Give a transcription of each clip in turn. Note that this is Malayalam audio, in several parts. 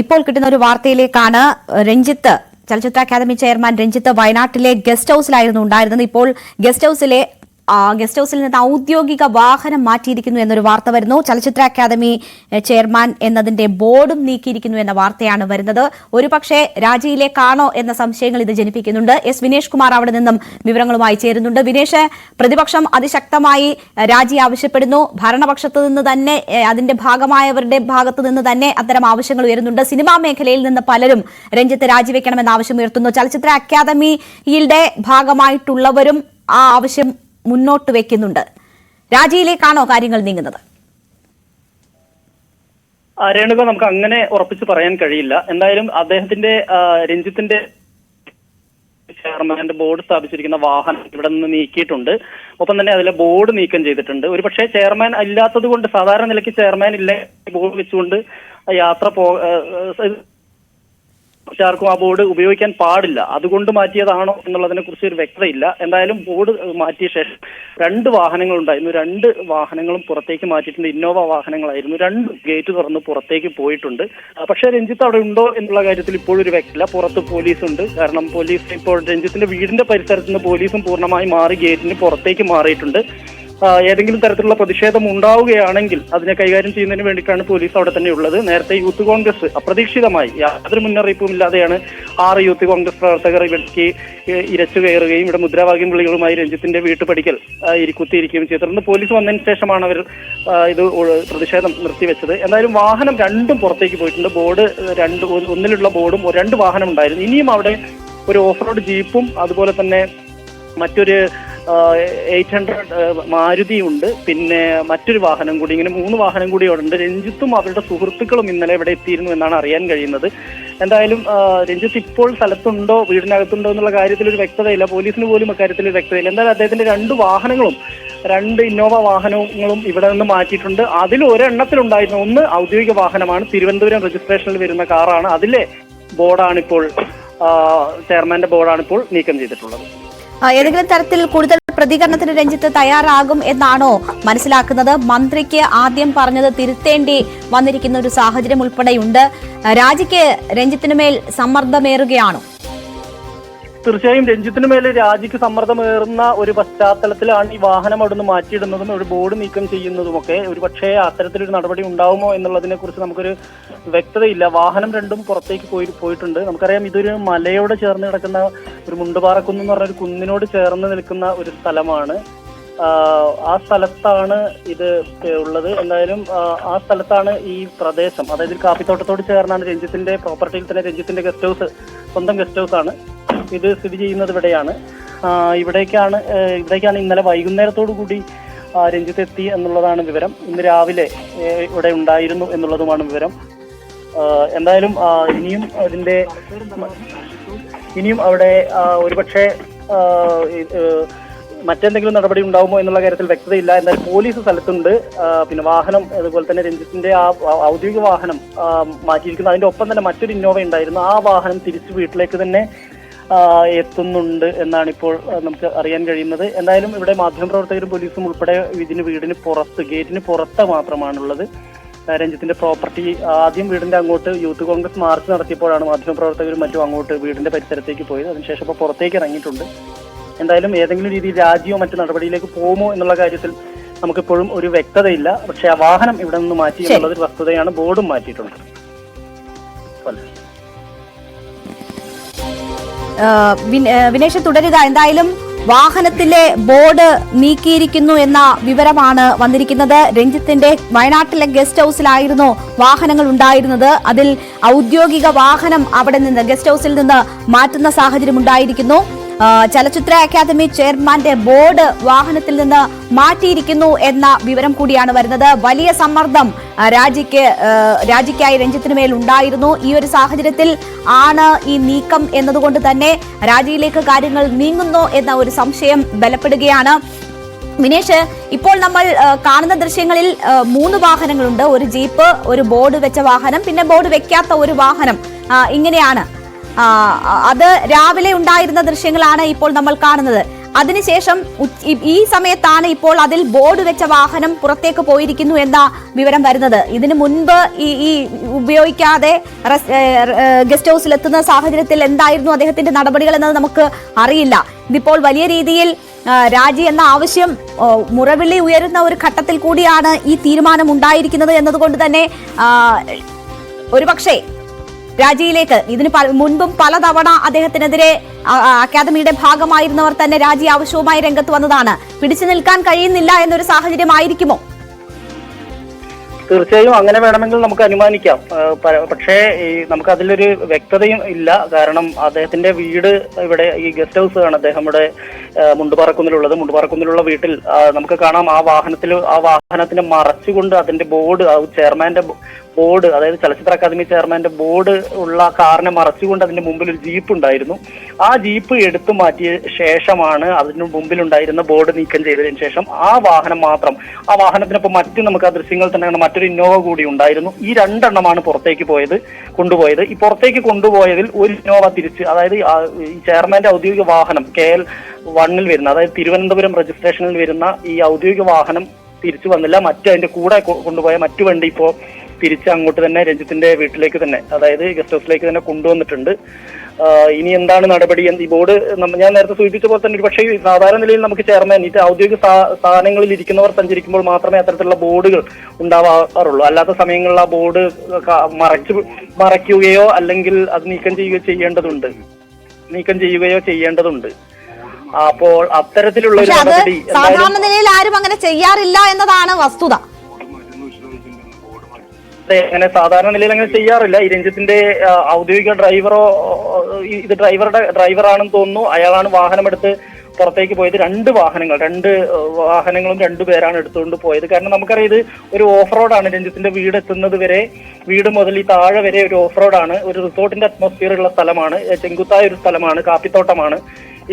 ഇപ്പോൾ കിട്ടുന്ന ഒരു വാർത്തയിലേക്കാണ് രഞ്ജിത്ത് ചലച്ചിത്ര അക്കാദമി ചെയർമാൻ രഞ്ജിത്ത് വയനാട്ടിലെ ഗസ്റ്റ് ഹൌസിലായിരുന്നു ഉണ്ടായിരുന്നത്. ഇപ്പോൾ ഗസ്റ്റ് ഹൌസിലെ ഗസ്റ്റ് ഹൌസിൽ നിന്ന് ഔദ്യോഗിക വാഹനം മാറ്റിയിരിക്കുന്നു എന്നൊരു വാർത്ത വരുന്നു. ചലച്ചിത്ര അക്കാദമി ചെയർമാൻ എന്നതിന്റെ ബോർഡും നീക്കിയിരിക്കുന്നു എന്ന വാർത്തയാണ് വരുന്നത്. ഒരുപക്ഷെ രാജിയിലേക്കാണോ എന്ന സംശയങ്ങൾ ഇത് ജനിപ്പിക്കുന്നുണ്ട്. എസ് വിനേഷ് കുമാർ അവിടെ നിന്നും വിവരങ്ങളുമായി ചേരുന്നുണ്ട്. വിനേഷ് പ്രതിപക്ഷം അതിശക്തമായി രാജി ആവശ്യപ്പെടുന്നു. ഭരണപക്ഷത്ത് നിന്ന് തന്നെ അതിന്റെ ഭാഗമായവരുടെ ഭാഗത്ത് നിന്ന് തന്നെ അത്തരം ആവശ്യങ്ങൾ ഉയരുന്നുണ്ട്. സിനിമാ മേഖലയിൽ നിന്ന് പലരും രഞ്ജിത്ത് രാജിവെക്കണമെന്ന ആവശ്യം ഉയർത്തുന്നു ചലച്ചിത്ര അക്കാദമിയുടെ ഭാഗമായിട്ടുള്ളവരും ആ ആവശ്യം മുന്നോട്ട് വെക്കുന്നുണ്ട്. രാജിയിലേക്കാണോ കാര്യങ്ങൾ നീങ്ങുന്നത്? രേണുക നമുക്ക് അങ്ങനെ ഉറപ്പിച്ച് പറയാൻ കഴിയില്ല. എന്തായാലും അദ്ദേഹത്തിന്റെ രഞ്ജിത്തിന്റെ ചെയർമാന്റെ ബോർഡ് സ്ഥാപിച്ചിരിക്കുന്ന വാഹനം ഇവിടെ നിന്ന് നീക്കിയിട്ടുണ്ട്. ഒപ്പം തന്നെ അതിലെ ബോർഡ് നീക്കം ചെയ്തിട്ടുണ്ട്. ഒരുപക്ഷെ ചെയർമാൻ അല്ലാത്തത് കൊണ്ട് സാധാരണ നിലയ്ക്ക് ചെയർമാൻ ഇല്ല ബോർഡ് വെച്ചുകൊണ്ട് യാത്ര പോ ആർക്കും ആ ബോർഡ് ഉപയോഗിക്കാൻ പാടില്ല. അതുകൊണ്ട് മാറ്റിയതാണോ എന്നുള്ളതിനെ കുറിച്ച് ഒരു വ്യക്തതയില്ല. എന്തായാലും ബോർഡ് മാറ്റിയ ശേഷം രണ്ട് വാഹനങ്ങൾ ഉണ്ടായിരുന്നു. രണ്ട് വാഹനങ്ങളും പുറത്തേക്ക് മാറ്റിയിട്ടുണ്ട്. ഇന്നോവ വാഹനങ്ങളായിരുന്നു. രണ്ട് ഗേറ്റ് തുറന്ന് പുറത്തേക്ക് പോയിട്ടുണ്ട്. പക്ഷെ രഞ്ജിത്ത് അവിടെ ഉണ്ടോ എന്നുള്ള കാര്യത്തിൽ ഇപ്പോഴും ഒരു വ്യക്തമില്ല പുറത്ത് പോലീസ് ഉണ്ട് കാരണം പോലീസ് ഇപ്പോൾ രഞ്ജിത്തിന്റെ വീടിന്റെ പരിസരത്ത് നിന്ന് പോലീസും പൂർണമായി മാറി ഗേറ്റിന് പുറത്തേക്ക് മാറിയിട്ടുണ്ട്. ഏതെങ്കിലും തരത്തിലുള്ള പ്രതിഷേധം ഉണ്ടാവുകയാണെങ്കിൽ അതിനെ കൈകാര്യം ചെയ്യുന്നതിന് വേണ്ടിയിട്ടാണ് പോലീസ് അവിടെ തന്നെ ഉള്ളത്. നേരത്തെ യൂത്ത് കോൺഗ്രസ് അപ്രതീക്ഷിതമായി യാതൊരു മുന്നറിയിപ്പും ഇല്ലാതെയാണ് ആറ് യൂത്ത് കോൺഗ്രസ് പ്രവർത്തകർ ഇവിടേക്ക് ഏഹ്, ഇരച്ചു കയറുകയും ഇവിടെ മുദ്രാവാക്യം വിളികളുമായി രഞ്ജിത്തിന്റെ വീട്ടുപടിക്കൽ ഇരിക്കുത്തിയിരിക്കുകയും ഇരി- കുത്തിയിരിക്കുകയും ചെയ്തു. തുടർന്ന് പോലീസ് വന്നതിന് ശേഷമാണ് അവർ ഇത് പ്രതിഷേധം നിർത്തിവെച്ചത്. എന്തായാലും വാഹനം രണ്ടും പുറത്തേക്ക് പോയിട്ടുണ്ട്. ബോർഡ് രണ്ട് ഒന്നിലുള്ള ബോർഡും രണ്ട് വാഹനം ഉണ്ടായിരുന്നു ഇനിയും അവിടെ ഒരു ഓഫ് റോഡ് ജീപ്പും അതുപോലെ തന്നെ മറ്റൊരു എയ്റ്റ് ഹൺഡ്രഡ് മാരുതിയുണ്ട്. പിന്നെ മറ്റൊരു വാഹനം കൂടി ഇങ്ങനെ മൂന്ന് വാഹനം കൂടി അവിടെ ഉണ്ട്. രഞ്ജിത്തും അവരുടെ സുഹൃത്തുക്കളും ഇന്നലെ ഇവിടെ എത്തിയിരുന്നു എന്നാണ് അറിയാൻ കഴിയുന്നത്. എന്തായാലും രഞ്ജിത്ത് ഇപ്പോൾ സ്ഥലത്തുണ്ടോ വീടിനകത്തുണ്ടോ എന്നുള്ള കാര്യത്തിൽ ഒരു വ്യക്തതയില്ല. പോലീസിന് പോലും അക്കാര്യത്തിൽ വ്യക്തതയില്ല. എന്തായാലും അദ്ദേഹത്തിന്റെ രണ്ട് വാഹനങ്ങളും രണ്ട് ഇന്നോവ വാഹനങ്ങളും ഇവിടെ നിന്ന് മാറ്റിയിട്ടുണ്ട്. അതിൽ ഒരെണ്ണത്തിലുണ്ടായിരുന്ന ഒന്ന് ഔദ്യോഗിക വാഹനമാണ്. തിരുവനന്തപുരം രജിസ്ട്രേഷനിൽ വരുന്ന കാറാണ്. അതിലെ ബോർഡാണ് ഇപ്പോൾ ചെയർമാന്റെ ബോർഡാണ് ഇപ്പോൾ നീക്കം ചെയ്തിട്ടുള്ളത്. ഏതെങ്കിലും തരത്തിൽ കൂടുതൽ പ്രതികരണത്തിന് രഞ്ജിത്ത് തയ്യാറാകും എന്നാണോ മനസ്സിലാക്കുന്നത്? മന്ത്രിക്ക് ആദ്യം പറഞ്ഞത് തിരുത്തേണ്ടി വന്നിരിക്കുന്ന ഒരു സാഹചര്യം ഉൾപ്പെടെയുണ്ട്. രാജിക്ക് രഞ്ജിത്തിനുമേൽ സമ്മർദ്ദമേറുകയാണോ? തീർച്ചയായും രഞ്ജിത്തിന് മേലെ രാജിക്ക് സമ്മർദ്ദമേറുന്ന ഒരു പശ്ചാത്തലത്തിലാണ് ഈ വാഹനം അവിടുന്ന് മാറ്റിയിടുന്നതും ഒരു ബോർഡ് നീക്കം ചെയ്യുന്നതുമൊക്കെ. ഒരു പക്ഷേ അത്തരത്തിലൊരു നടപടി ഉണ്ടാവുമോ എന്നുള്ളതിനെ കുറിച്ച് നമുക്കൊരു വ്യക്തതയില്ല. വാഹനം രണ്ടും പുറത്തേക്ക് പോയി പോയിട്ടുണ്ട്. നമുക്കറിയാം ഇതൊരു മലയോട് ചേർന്ന് കിടക്കുന്ന ഒരു മുണ്ടുപാറക്കുന്ന് പറഞ്ഞ ഒരു കുന്നിനോട് ചേർന്ന് നിൽക്കുന്ന ഒരു സ്ഥലമാണ്. ആ സ്ഥലത്താണ് ഇത് ഉള്ളത്. എന്തായാലും ആ സ്ഥലത്താണ് ഈ പ്രദേശം. അതായത് കാപ്പിത്തോട്ടത്തോട് ചേർന്നാണ് രഞ്ജിത്തിന്റെ പ്രോപ്പർട്ടിയിൽ തന്നെ രഞ്ജിത്തിന്റെ ഗസ്റ്റ് ഹൗസ് സ്വന്തം ഗസ്റ്റ് ഹൗസ് ആണ് ഇത് സ്ഥിതി ചെയ്യുന്നത് ഇവിടെയാണ്. ഇവിടേക്കാണ് ഇവിടേക്കാണ് ഇന്നലെ വൈകുന്നേരത്തോടു കൂടി രഞ്ജിത്തെത്തി എന്നുള്ളതാണ് വിവരം. ഇന്ന് രാവിലെ ഇവിടെ ഉണ്ടായിരുന്നു എന്നുള്ളതുമാണ് വിവരം. എന്തായാലും ഇനിയും അതിന്റെ ഇനിയും അവിടെ ഒരുപക്ഷെ മറ്റെന്തെങ്കിലും നടപടി ഉണ്ടാവുമോ എന്നുള്ള കാര്യത്തിൽ വ്യക്തതയില്ല. എന്തായാലും പോലീസ് സ്ഥലത്തുണ്ട്. പിന്നെ വാഹനം അതുപോലെ തന്നെ രഞ്ജിത്തിന്റെ ആ ഔദ്യോഗിക വാഹനം മാറ്റിയിരിക്കുന്നു. അതിന്റെ ഒപ്പം തന്നെ മറ്റൊരു ഇന്നോവ ഉണ്ടായിരുന്നു. ആ വാഹനം തിരിച്ച് വീട്ടിലേക്ക് തന്നെ എത്തുന്നുണ്ട് എന്നാണ് ഇപ്പോൾ നമുക്ക് അറിയാൻ കഴിയുന്നത്. എന്തായാലും ഇവിടെ മാധ്യമപ്രവർത്തകരും പോലീസും ഉൾപ്പെടെ ഇതിന് വീടിന് പുറത്ത് ഗേറ്റിന് പുറത്ത് മാത്രമാണുള്ളത്. രഞ്ജിത്തിന്റെ പ്രോപ്പർട്ടി ആദ്യം വീടിന്റെ അങ്ങോട്ട് യൂത്ത് കോൺഗ്രസ് മാർച്ച് നടത്തിയപ്പോഴാണ് മാധ്യമപ്രവർത്തകരും മറ്റും അങ്ങോട്ട് വീടിന്റെ പരിസരത്തേക്ക് പോയത്. അതിനുശേഷം ഇപ്പോൾ പുറത്തേക്ക് ഇറങ്ങിയിട്ടുണ്ട്. എന്തായാലും ഏതെങ്കിലും രീതിയിൽ രാജിയോ മറ്റു നടപടിയിലേക്ക് പോകുമോ എന്നുള്ള കാര്യത്തിൽ നമുക്കിപ്പോഴും ഒരു വ്യക്തതയില്ല. പക്ഷെ ആ വാഹനം ഇവിടെ നിന്ന് മാറ്റി എന്നുള്ളത് ഒരു വസ്തുതയാണ് ബോർഡും മാറ്റിയിട്ടുണ്ട്. വിനേഷ് തുടരുക. എന്തായാലും വാഹനത്തിലെ ബോർഡ് നീക്കിയിരിക്കുന്നു എന്ന വിവരമാണ് വന്നിരിക്കുന്നത്. രഞ്ജിത്തിന്റെ വയനാട്ടിലെ ഗസ്റ്റ് ഹൌസിലായിരുന്നു വാഹനങ്ങൾ ഉണ്ടായിരുന്നത്. അതിൽ ഔദ്യോഗിക വാഹനം അവിടെ നിന്ന് ഗസ്റ്റ് ഹൌസിൽ നിന്ന് മാറ്റുന്ന സാഹചര്യം ഉണ്ടായിരിക്കുന്നു. ചലച്ചിത്ര അക്കാദമി ചെയർമാന്റെ ബോർഡ് വാഹനത്തിൽ നിന്ന് മാറ്റിയിരിക്കുന്നു എന്ന വിവരം കൂടിയാണ് വരുന്നത്. വലിയ സമ്മർദ്ദം രാജിക്ക് രാജിക്കായി രഞ്ജിത്തിന് മേൽ ഉണ്ടായിരുന്നു. ഈ ഒരു സാഹചര്യത്തിൽ ആണ് ഈ നീക്കം എന്നതുകൊണ്ട് തന്നെ രാജിയിലേക്ക് കാര്യങ്ങൾ നീങ്ങുന്നു എന്ന ഒരു സംശയം ബലപ്പെടുകയാണ്. വിനേഷ് ഇപ്പോൾ നമ്മൾ കാണുന്ന ദൃശ്യങ്ങളിൽ മൂന്ന് വാഹനങ്ങളുണ്ട്. ഒരു ജീപ്പ് ഒരു ബോർഡ് വെച്ച വാഹനം പിന്നെ ബോർഡ് വെക്കാത്ത ഒരു വാഹനം. ഇങ്ങനെയാണ്. അത് രാവിലെ ഉണ്ടായിരുന്ന ദൃശ്യങ്ങളാണ് ഇപ്പോൾ നമ്മൾ കാണുന്നത്. അതിനുശേഷം ഈ- സമയത്താണ് ഇപ്പോൾ അതിൽ ബോർഡ് വെച്ച വാഹനം പുറത്തേക്ക് പോയിരിക്കുന്നു എന്ന വിവരം വരുന്നത്. ഇതിനു മുൻപ് ഈ ഈ ഉപയോഗിക്കാതെ ഗസ്റ്റ് ഹൗസിൽ എത്തുന്ന സാഹചര്യത്തിൽ എന്തായിരുന്നു അദ്ദേഹത്തിന്റെ നടപടികൾ എന്നത് നമുക്ക് അറിയില്ല. ഇതിപ്പോൾ വലിയ രീതിയിൽ രാജി എന്ന ആവശ്യം മുറവിളി ഉയരുന്ന ഒരു ഘട്ടത്തിൽ കൂടിയാണ് ഈ തീരുമാനം ഉണ്ടായിരിക്കുന്നത് എന്നതുകൊണ്ട് തന്നെ ഒരുപക്ഷേ രാജിയിലേക്ക്. ഇതിന് മുൻപും പലതവണ അദ്ദേഹത്തിനെതിരെ അക്കാദമിയുടെ ഭാഗമായിരുന്നവർ തന്നെ രാജി ആവശ്യവുമായി രംഗത്ത് വന്നതാണ്. പിടിച്ചു നിൽക്കാൻ കഴിയുന്നില്ല എന്നൊരു സാഹചര്യമായിരിക്കുമോ? തീർച്ചയായും അങ്ങനെ വേണമെങ്കിൽ നമുക്ക് അനുമാനിക്കാം. പക്ഷേ ഈ നമുക്ക് അതിലൊരു വ്യക്തതയും ഇല്ല. കാരണം അദ്ദേഹത്തിന്റെ വീട് ഇവിടെ ഈ ഗസ്റ്റ് ഹൗസ് ആണ്. അദ്ദേഹം ഇവിടെ മുണ്ടുപാറക്കുന്നിലുള്ളത്. മുണ്ടുപാറക്കുന്നിലുള്ള വീട്ടിൽ നമുക്ക് കാണാം ആ വാഹനത്തിൽ ആ വാഹനത്തിനെ മറച്ചുകൊണ്ട് അതിന്റെ ബോർഡ് ആ ചെയർമാന്റെ ബോർഡ് അതായത് ചലച്ചിത്ര അക്കാദമി ചെയർമാന്റെ ബോർഡ് ഉള്ള കാറിനെ മറച്ചുകൊണ്ട് അതിന്റെ മുമ്പിൽ ഒരു ജീപ്പ് ഉണ്ടായിരുന്നു. ആ ജീപ്പ് എടുത്തു മാറ്റിയ ശേഷമാണ് അതിന് മുമ്പിൽ ഉണ്ടായിരുന്ന ബോർഡ് നീക്കം ചെയ്തതിന് ശേഷം ആ വാഹനം മാത്രം. ആ വാഹനത്തിനൊപ്പം മറ്റ് നമുക്ക് ആ ദൃശ്യങ്ങൾ തന്നെ കാണാം. മറ്റൊരു ഇന്നോവ കൂടി ഉണ്ടായിരുന്നു. ഈ രണ്ടെണ്ണമാണ് പുറത്തേക്ക് പോയത് കൊണ്ടുപോയത്. ഈ പുറത്തേക്ക് കൊണ്ടുപോയതിൽ ഒരു ഇന്നോവ തിരിച്ച് അതായത് ചെയർമാന്റെ ഔദ്യോഗിക വാഹനം കെ എൽ വണ്ണിൽ വരുന്ന അതായത് തിരുവനന്തപുരം രജിസ്ട്രേഷനിൽ വരുന്ന ഈ ഔദ്യോഗിക വാഹനം തിരിച്ചു വന്നില്ല. മറ്റു അതിന്റെ കൂടെ കൊണ്ടുപോയ മറ്റു വണ്ടി ഇപ്പോ തിരിച്ച് അങ്ങോട്ട് തന്നെ രഞ്ജിത്തിന്റെ വീട്ടിലേക്ക് തന്നെ അതായത് ഗസ്റ്റ് ഹൗസിലേക്ക് തന്നെ കൊണ്ടുവന്നിട്ടുണ്ട്. ഇനി എന്താണ് നടപടി ഈ ബോർഡ് ഞാൻ നേരത്തെ സൂചിപ്പിച്ച പോലെ തന്നെ പക്ഷേ സാധാരണ നിലയിൽ നമുക്ക് ചെയർമാൻ ഇത് ഔദ്യോഗിക സ്ഥാ- സ്ഥാനങ്ങളിൽ ഇരിക്കുന്നവർ സഞ്ചരിക്കുമ്പോൾ മാത്രമേ അത്തരത്തിലുള്ള ബോർഡുകൾ ഉണ്ടാവാറുള്ളൂ. അല്ലാത്ത സമയങ്ങളിൽ ആ ബോർഡ് മറച്ചു മറയ്ക്കുകയോ അല്ലെങ്കിൽ അത് നീക്കം ചെയ്യുകയോ ചെയ്യേണ്ടതുണ്ട്. നീക്കം ചെയ്യുകയോ ചെയ്യേണ്ടതുണ്ട്. അപ്പോൾ അത്തരത്തിലുള്ള ഒരു നടപടി സാധാരണ നിലയിൽ ആരും അങ്ങനെ ചെയ്യാറില്ല എന്നതാണ് വസ്തുത. അതെ, അങ്ങനെ സാധാരണ നിലയിൽ അങ്ങനെ ചെയ്യാറില്ല. ഈ രഞ്ജിത്തിന്റെ ഔദ്യോഗിക ഡ്രൈവറോ ഇത് ഡ്രൈവറുടെ ഡ്രൈവറാണെന്ന് തോന്നുന്നു. അയാളാണ് വാഹനമെടുത്ത് പുറത്തേക്ക് പോയത്. രണ്ട് വാഹനങ്ങൾ രണ്ട് വാഹനങ്ങളും രണ്ടു പേരാണ് എടുത്തുകൊണ്ട് പോയത്. കാരണം നമുക്കറിയാം ഇത് ഒരു ഓഫ് റോഡാണ്. രഞ്ജിത്തിന്റെ വീട് എത്തുന്നത് വരെ വീട് മുതൽ ഈ താഴെ വരെ ഒരു ഓഫ് റോഡാണ്. ഒരു റിസോർട്ടിന്റെ അറ്റ്മോസ്ഫിയർ ഉള്ള സ്ഥലമാണ്. ചെങ്കുത്തായ ഒരു സ്ഥലമാണ്. കാപ്പിത്തോട്ടമാണ്.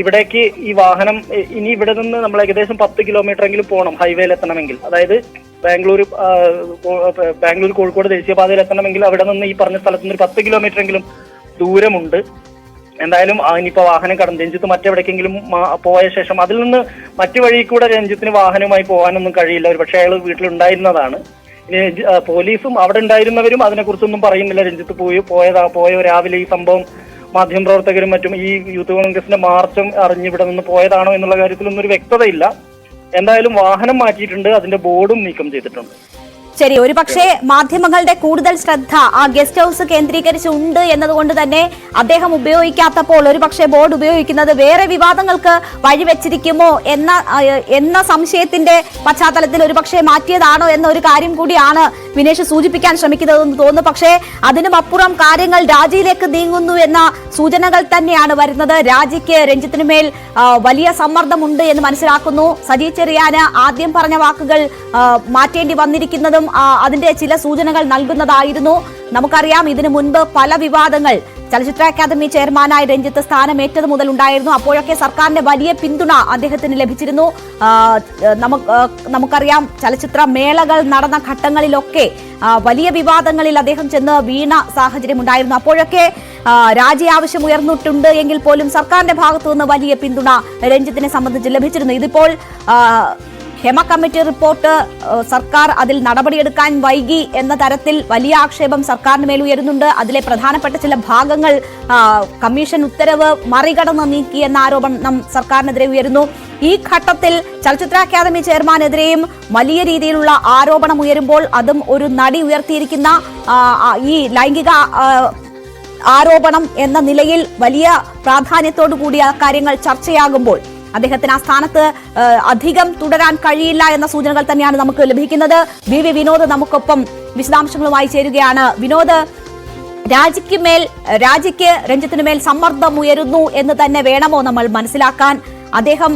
ഇവിടേക്ക് ഈ വാഹനം ഇനി ഇവിടെ നിന്ന് നമ്മൾ ഏകദേശം പത്ത് കിലോമീറ്റർ എങ്കിലും പോകണം ഹൈവേയിൽ എത്തണമെങ്കിൽ. അതായത് ബാംഗ്ലൂർ ബാംഗ്ലൂർ കോഴിക്കോട് ദേശീയപാതയിൽ എത്തണമെങ്കിൽ അവിടെ നിന്ന് ഈ പറഞ്ഞ സ്ഥലത്ത് നിന്ന് ഒരു പത്ത് കിലോമീറ്റർ എങ്കിലും ദൂരമുണ്ട്. എന്തായാലും ഇനിയിപ്പോ വാഹനം കടന്ന് രഞ്ജിത്ത് മറ്റെവിടേക്കെങ്കിലും പോയ ശേഷം അതിൽ നിന്ന് മറ്റു വഴി കൂടെ രഞ്ജിത്തിന് വാഹനവുമായി പോകാനൊന്നും കഴിയില്ല. ഒരു പക്ഷേ അയാൾ വീട്ടിലുണ്ടായിരുന്നതാണ്. ഇനി പോലീസും അവിടെ ഉണ്ടായിരുന്നവരും അതിനെക്കുറിച്ചൊന്നും പറയുന്നില്ല. രഞ്ജിത്ത് പോയി പോയതാ പോയ രാവിലെ ഈ സംഭവം മാധ്യമപ്രവർത്തകരും മറ്റും ഈ യൂത്ത് കോൺഗ്രസിന്റെ മാർച്ചും അറിഞ്ഞിവിടെ നിന്ന് പോയതാണോ എന്നുള്ള കാര്യത്തിലൊന്നും ഒരു വ്യക്തതയില്ല. എന്തായാലും വാഹനം മാറ്റിയിട്ടുണ്ട്. അതിന്റെ ബോർഡും നീക്കം ചെയ്തിട്ടുണ്ട്. ശരി ഒരു പക്ഷേ മാധ്യമങ്ങളുടെ കൂടുതൽ ശ്രദ്ധ ആ ഗസ്റ്റ് ഹൗസ് കേന്ദ്രീകരിച്ചുണ്ട് എന്നതുകൊണ്ട് തന്നെ അദ്ദേഹം ഉപയോഗിക്കാത്തപ്പോൾ ഒരു പക്ഷേ ബോർഡ് ഉപയോഗിക്കുന്നത് വേറെ വിവാദങ്ങൾക്ക് വഴിവെച്ചിരിക്കുമോ എന്ന എന്ന സംശയത്തിന്റെ പശ്ചാത്തലത്തിൽ ഒരു പക്ഷേ മാറ്റിയതാണോ എന്ന ഒരു കാര്യം കൂടിയാണ് വിനേഷ് സൂചിപ്പിക്കാൻ ശ്രമിക്കുന്നതെന്ന് തോന്നുന്നു. പക്ഷേ അതിനുമപ്പുറം കാര്യങ്ങൾ രാജിയിലേക്ക് നീങ്ങുന്നു എന്ന സൂചനകൾ തന്നെയാണ് വരുന്നത്. രാജിക്ക് രഞ്ജിത്തിന് മേൽ വലിയ സമ്മർദ്ദമുണ്ട് എന്ന് മനസ്സിലാക്കുന്നു. സജി ചെറിയാന് ആദ്യം പറഞ്ഞ വാക്കുകൾ മാറ്റേണ്ടി വന്നിരിക്കുന്നതും അതിന്റെ ചില സൂചനകൾ നൽകുന്നതായിരുന്നു. നമുക്കറിയാം ഇതിനു മുൻപ് പല വിവാദങ്ങൾ ചലച്ചിത്ര അക്കാദമി ചെയർമാനായി രഞ്ജിത്ത് സ്ഥാനമേറ്റത് മുതൽ ഉണ്ടായിരുന്നു അപ്പോഴൊക്കെ സർക്കാരിന്റെ വലിയ പിന്തുണ അദ്ദേഹത്തിന് ലഭിച്ചിരുന്നു. നമുക്ക് നമുക്കറിയാം ചലച്ചിത്ര മേളകൾ നടന്ന ഘട്ടങ്ങളിലൊക്കെ വലിയ വിവാദങ്ങളിൽ അദ്ദേഹം ചെന്ന് വീണ സാഹചര്യം ഉണ്ടായിരുന്നു. അപ്പോഴൊക്കെ രാജി ആവശ്യം ഉയർന്നിട്ടുണ്ട് എങ്കിൽ പോലും സർക്കാരിന്റെ ഭാഗത്തു നിന്ന് വലിയ പിന്തുണ രഞ്ജിത്തിനെ സംബന്ധിച്ച് ലഭിച്ചിരുന്നു. ഇതിപ്പോൾ ഹെമ കമ്മിറ്റി റിപ്പോർട്ട് സർക്കാർ അതിൽ നടപടിയെടുക്കാൻ വൈകി എന്ന തരത്തിൽ വലിയ ആക്ഷേപം സർക്കാരിന് മേൽ ഉയരുന്നുണ്ട്. അതിലെ പ്രധാനപ്പെട്ട ചില ഭാഗങ്ങൾ കമ്മീഷൻ ഉത്തരവ് മറികടന്ന് നീക്കി എന്ന ആരോപണം സർക്കാരിനെതിരെ ഉയരുന്നു. ഈ ഘട്ടത്തിൽ ചലച്ചിത്ര അക്കാദമി ചെയർമാനെതിരെയും വലിയ രീതിയിലുള്ള ആരോപണം ഉയരുമ്പോൾ അതും ഒരു നടി ഉയർത്തിയിരിക്കുന്ന ഈ ലൈംഗിക ആരോപണം എന്ന നിലയിൽ വലിയ പ്രാധാന്യത്തോടു കൂടി ആ കാര്യങ്ങൾ ചർച്ചയാകുമ്പോൾ അദ്ദേഹത്തിന് ആ സ്ഥാനത്ത് അധികം തുടരാൻ കഴിയില്ല എന്ന സൂചനകൾ തന്നെയാണ് നമുക്ക് ലഭിക്കുന്നത്. വി വി വിനോദ് നമുക്കൊപ്പം വിശദാംശങ്ങളുമായി ചേരുകയാണ്. വിനോദ് രാജിക്ക് മേൽ രാജിക്ക് രഞ്ജിത്തിന് മേൽ സമ്മർദ്ദം ഉയരുന്നു എന്ന് തന്നെ വേണമോ നമ്മൾ മനസ്സിലാക്കാൻ? അദ്ദേഹം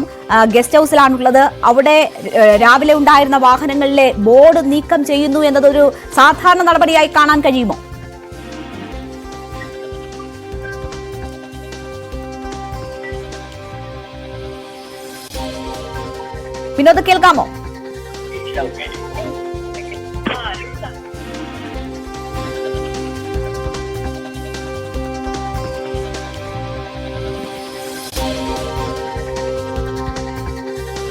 ഗസ്റ്റ് ഹൗസിലാണുള്ളത്. അവിടെ രാവിലെ ഉണ്ടായിരുന്ന വാഹനങ്ങളിലെ ബോർഡ് നീക്കം ചെയ്യുന്നു എന്നതൊരു സാധാരണ നടപടിയായി കാണാൻ കഴിയുമോ? വിനോദ് കേൾക്കാമോ?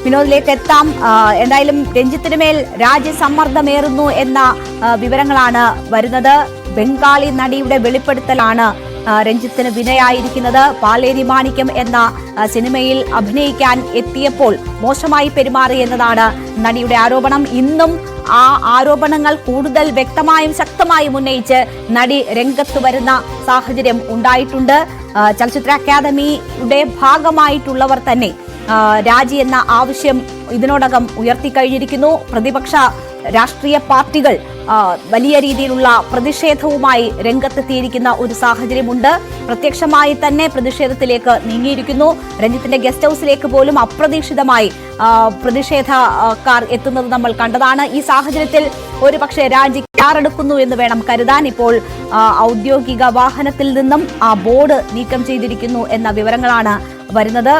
വിനോദിലേക്ക് എത്താം. എന്തായാലും രഞ്ജിത്തിന് മേൽ രാജ്യസമ്മർദ്ദമേറുന്നു എന്ന വിവരങ്ങളാണ് വരുന്നത്. ബംഗാളി നടിയുടെ വെളിപ്പെടുത്തലാണ് രഞ്ജിത്തിന് വിനയായിരിക്കുന്നത് പാലേരി മാണിക്യം എന്ന സിനിമയിൽ അഭിനയിക്കാൻ എത്തിയപ്പോൾ മോശമായി പെരുമാറി എന്നതാണ് നടിയുടെ ആരോപണം. ഇന്നും ആ ആരോപണങ്ങൾ കൂടുതൽ വ്യക്തമായും ശക്തമായും ഉന്നയിച്ച് നടി രംഗത്ത് വരുന്ന സാഹചര്യം ഉണ്ടായിട്ടുണ്ട്. ചലച്ചിത്ര അക്കാദമിയുടെ ഭാഗമായിട്ടുള്ളവർ തന്നെ രാജി എന്ന ആവശ്യം ഇതിനോടകം ഉയർത്തിക്കഴിഞ്ഞിരിക്കുന്നു പ്രതിപക്ഷ രാഷ്ട്രീയ പാർട്ടികൾ വലിയ രീതിയിലുള്ള പ്രതിഷേധവുമായി രംഗത്തെത്തിയിരിക്കുന്ന ഒരു സാഹചര്യമുണ്ട്. പ്രത്യക്ഷമായി തന്നെ പ്രതിഷേധത്തിലേക്ക് നീങ്ങിയിരിക്കുന്നു. രഞ്ജിത്തിന്റെ ഗസ്റ്റ് ഹൗസിലേക്ക് പോലും അപ്രതീക്ഷിതമായി പ്രതിഷേധക്കാർ എത്തുന്നത് നമ്മൾ കണ്ടതാണ്. ഈ സാഹചര്യത്തിൽ ഒരു പക്ഷേ രാജി തയ്യാറെടുക്കുന്നു എന്ന് വേണം കരുതാൻ. ഇപ്പോൾ ഔദ്യോഗിക വാഹനത്തിൽ നിന്നും ആ ബോർഡ് നീക്കം ചെയ്തിരിക്കുന്നു എന്ന വിവരങ്ങളാണ് വരുന്നത്.